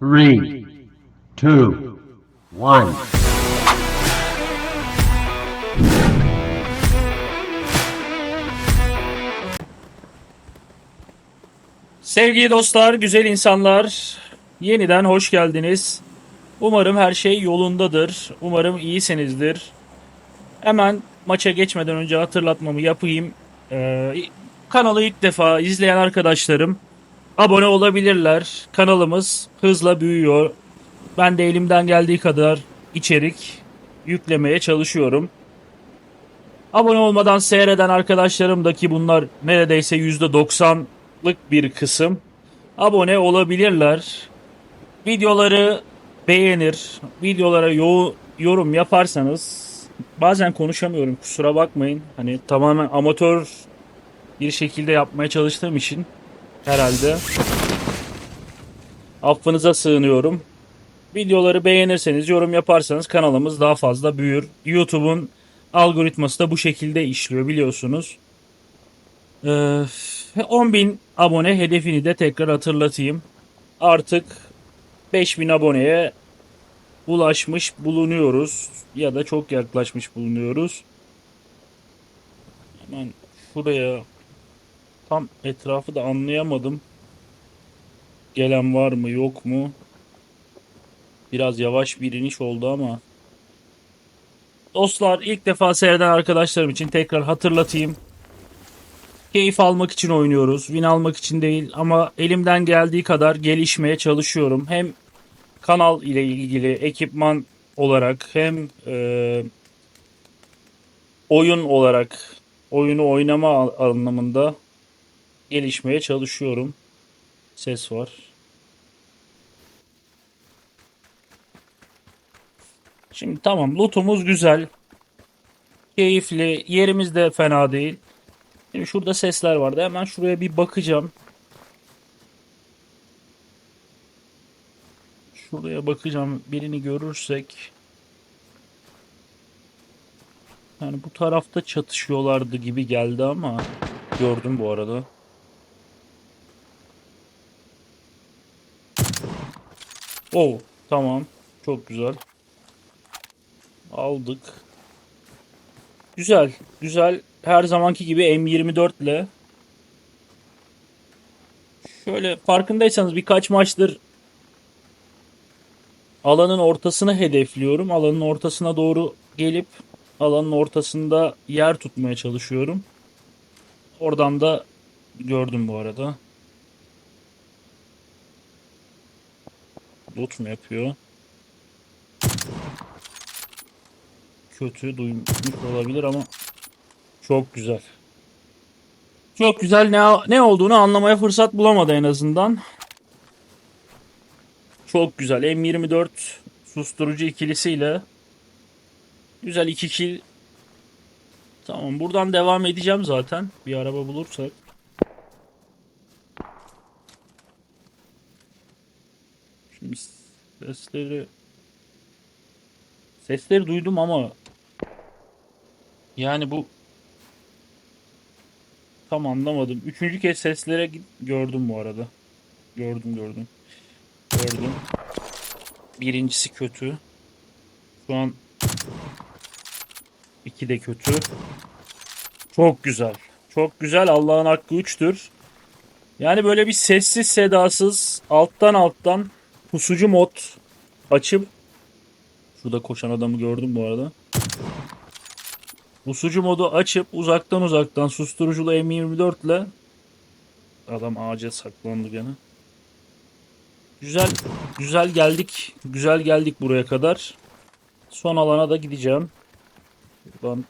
three, two, one. Sevgili dostlar, güzel insanlar, yeniden hoş geldiniz. Umarım her şey yolundadır. Umarım iyisinizdir. Hemen maça geçmeden önce hatırlatmamı yapayım. Ee, kanalı ilk defa izleyen arkadaşlarım abone olabilirler. Kanalımız hızla büyüyor. Ben de elimden geldiği kadar içerik yüklemeye çalışıyorum. Abone olmadan seyreden arkadaşlarım da ki bunlar neredeyse %90'lık bir kısım abone olabilirler. Videoları beğenir, videolara yo- yorum yaparsanız bazen konuşamıyorum kusura bakmayın. Hani tamamen amatör bir şekilde yapmaya çalıştığım için herhalde affınıza sığınıyorum. Videoları beğenirseniz, yorum yaparsanız kanalımız daha fazla büyür. YouTube'un algoritması da bu şekilde işliyor biliyorsunuz. Ee, 10.000 abone hedefini de tekrar hatırlatayım. Artık 5000 aboneye ulaşmış bulunuyoruz ya da çok yaklaşmış bulunuyoruz. Hemen şuraya tam etrafı da anlayamadım. Gelen var mı yok mu? Biraz yavaş bir iniş oldu ama. Dostlar ilk defa seyreden arkadaşlarım için tekrar hatırlatayım. Keyif almak için oynuyoruz. Win almak için değil ama elimden geldiği kadar gelişmeye çalışıyorum. Hem kanal ile ilgili ekipman olarak hem e, oyun olarak oyunu oynama anlamında gelişmeye çalışıyorum. Ses var. Şimdi tamam lootumuz güzel. Keyifli. Yerimiz de fena değil. Şimdi şurada sesler vardı. Hemen şuraya bir bakacağım. Şuraya bakacağım. Birini görürsek. Yani bu tarafta çatışıyorlardı gibi geldi ama gördüm bu arada. Oh, tamam. Çok güzel. Aldık. Güzel. Güzel. Her zamanki gibi M24 ile şöyle farkındaysanız birkaç maçtır alanın ortasını hedefliyorum. Alanın ortasına doğru gelip alanın ortasında yer tutmaya çalışıyorum. Oradan da gördüm bu arada. Loot mu yapıyor? Kötü duymuş olabilir ama çok güzel. Çok güzel ne ne olduğunu anlamaya fırsat bulamadı en azından. Çok güzel. M24 susturucu ikilisiyle güzel iki kill. Tamam buradan devam edeceğim zaten. Bir araba bulursak. Şimdi sesleri sesleri duydum ama yani bu tam anlamadım. Üçüncü kez seslere gördüm bu arada. Gördüm gördüm. Gördüm. Birincisi kötü. Şu an iki de kötü. Çok güzel. Çok güzel. Allah'ın hakkı üçtür. Yani böyle bir sessiz sedasız alttan alttan pusucu mod açıp şurada koşan adamı gördüm bu arada. Pusucu modu açıp uzaktan uzaktan susturuculu M24 ile adam ağaca saklandı gene. Güzel güzel geldik. Güzel geldik buraya kadar. Son alana da gideceğim. Buradan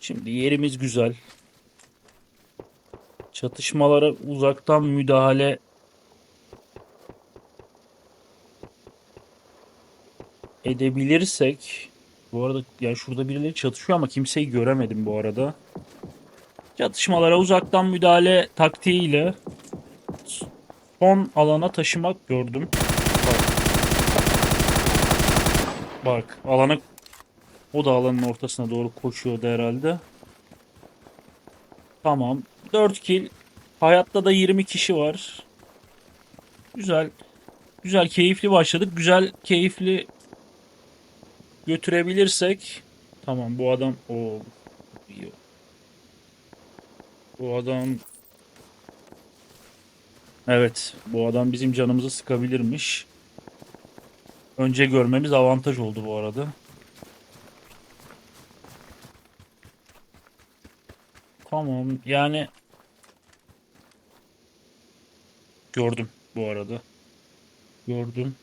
Şimdi yerimiz güzel. Çatışmalara uzaktan müdahale edebilirsek bu arada yani şurada birileri çatışıyor ama kimseyi göremedim bu arada. Çatışmalara uzaktan müdahale taktiğiyle son alana taşımak gördüm. Bak. Bak alana o da alanın ortasına doğru koşuyordu herhalde. Tamam. 4 kill Hayatta da 20 kişi var. Güzel. Güzel, keyifli başladık. Güzel, keyifli götürebilirsek. Tamam bu adam o. Bu adam Evet, bu adam bizim canımızı sıkabilirmiş. Önce görmemiz avantaj oldu bu arada. Tamam, yani gördüm bu arada. Gördüm.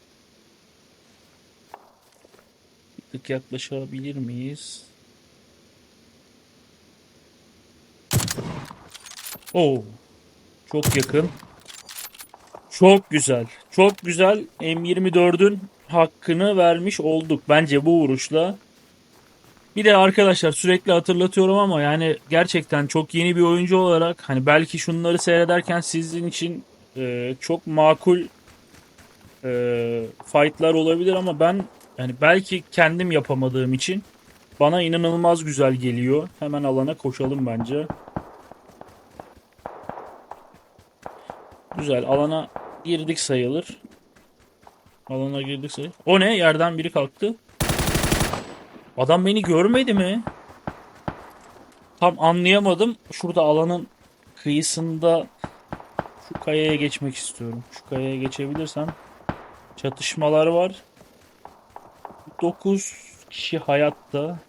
Bir tık yaklaşabilir miyiz? Oo. Çok yakın. Çok güzel. Çok güzel. M24'ün hakkını vermiş olduk. Bence bu vuruşla. Bir de arkadaşlar sürekli hatırlatıyorum ama yani gerçekten çok yeni bir oyuncu olarak hani belki şunları seyrederken sizin için e, çok makul e, fightlar olabilir ama ben yani belki kendim yapamadığım için bana inanılmaz güzel geliyor. Hemen alana koşalım bence. Güzel alana girdik sayılır. Alana girdik sayılır. O ne? Yerden biri kalktı. Adam beni görmedi mi? Tam anlayamadım. Şurada alanın kıyısında şu kayaya geçmek istiyorum. Şu kayaya geçebilirsem. Çatışmalar var. 9 kişi hayatta.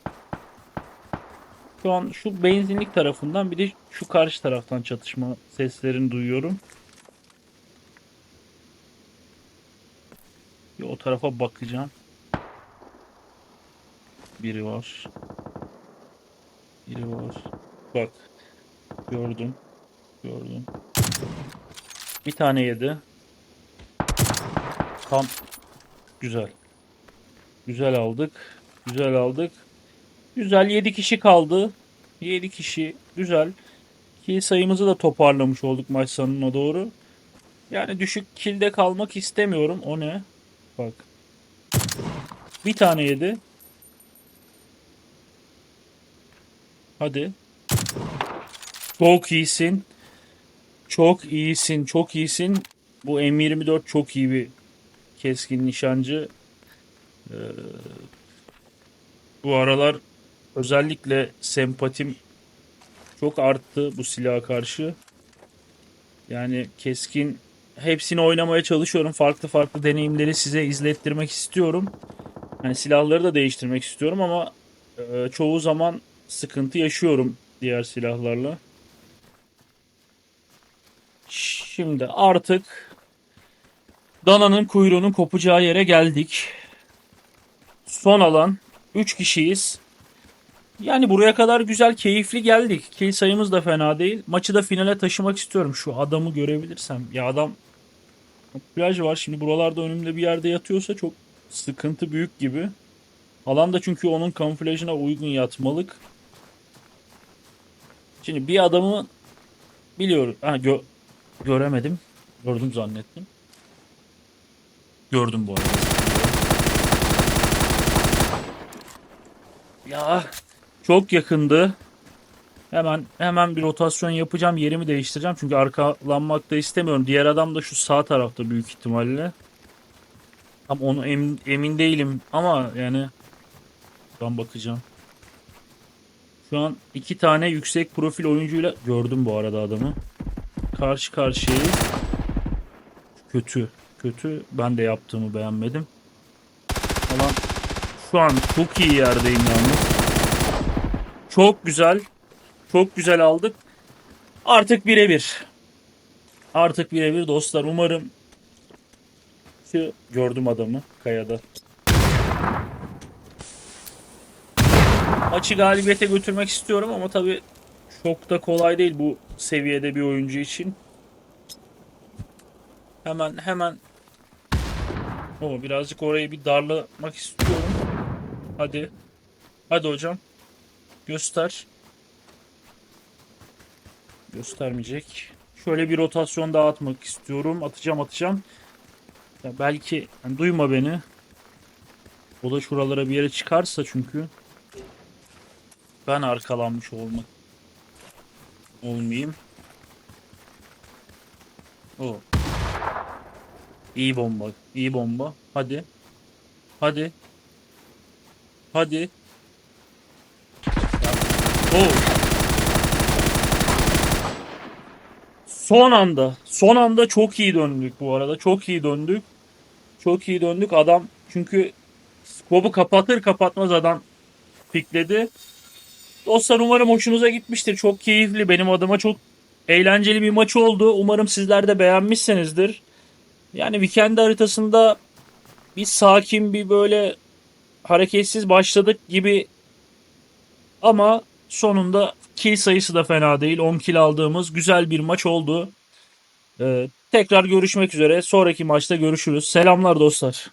Şu an şu benzinlik tarafından bir de şu karşı taraftan çatışma seslerini duyuyorum. Bir o tarafa bakacağım. Biri var. Biri var. Bak. Gördüm. Gördüm. Bir tane yedi. Tam güzel. Güzel aldık. Güzel aldık. Güzel 7 kişi kaldı. 7 kişi güzel. Kill sayımızı da toparlamış olduk maç sonuna doğru. Yani düşük kilde kalmak istemiyorum. O ne? Bak. Bir tane yedi. Hadi. Çok iyisin. Çok iyisin. Çok iyisin. Bu M24 çok iyi bir keskin nişancı. Ee, bu aralar özellikle sempatim çok arttı bu silaha karşı. Yani keskin hepsini oynamaya çalışıyorum. Farklı farklı deneyimleri size izlettirmek istiyorum. Hani silahları da değiştirmek istiyorum ama e, çoğu zaman sıkıntı yaşıyorum diğer silahlarla. Şimdi artık dananın kuyruğunun kopacağı yere geldik. Son alan 3 kişiyiz. Yani buraya kadar güzel, keyifli geldik. Kill sayımız da fena değil. Maçı da finale taşımak istiyorum. Şu adamı görebilirsem. Ya adam plaj var. Şimdi buralarda önümde bir yerde yatıyorsa çok sıkıntı büyük gibi. Alan da çünkü onun kamuflajına uygun yatmalık. Şimdi bir adamı biliyorum. Ha, gö- göremedim. Gördüm zannettim. Gördüm bu arada. Ya çok yakındı. Hemen hemen bir rotasyon yapacağım. Yerimi değiştireceğim. Çünkü arkalanmak da istemiyorum. Diğer adam da şu sağ tarafta büyük ihtimalle. Tam onu emin, emin değilim ama yani ben bakacağım. Şu an iki tane yüksek profil oyuncuyla gördüm bu arada adamı. Karşı karşıyayız. Kötü. Kötü. Ben de yaptığımı beğenmedim. Alan şu an çok iyi yerdeyim yalnız. Çok güzel. Çok güzel aldık. Artık birebir. Artık birebir dostlar. Umarım şu gördüm adamı kayada. Maçı galibiyete götürmek istiyorum ama tabii çok da kolay değil bu seviyede bir oyuncu için. Hemen hemen o birazcık orayı bir darlamak istiyorum. Hadi. Hadi hocam. Göster. Göstermeyecek. Şöyle bir rotasyon daha atmak istiyorum. Atacağım atacağım. Ya belki yani duyma beni. O da şuralara bir yere çıkarsa çünkü ben arkalanmış olmak olmayayım. O. İyi bomba. iyi bomba. Hadi. Hadi. Hadi. Oo. Son anda. Son anda çok iyi döndük bu arada. Çok iyi döndük. Çok iyi döndük. Adam çünkü skobu kapatır kapatmaz adam pikledi. Dostlar umarım hoşunuza gitmiştir. Çok keyifli. Benim adıma çok eğlenceli bir maç oldu. Umarım sizler de beğenmişsinizdir. Yani weekend haritasında bir sakin bir böyle hareketsiz başladık gibi ama sonunda kill sayısı da fena değil. 10 kill aldığımız güzel bir maç oldu. Ee, tekrar görüşmek üzere. Sonraki maçta görüşürüz. Selamlar dostlar.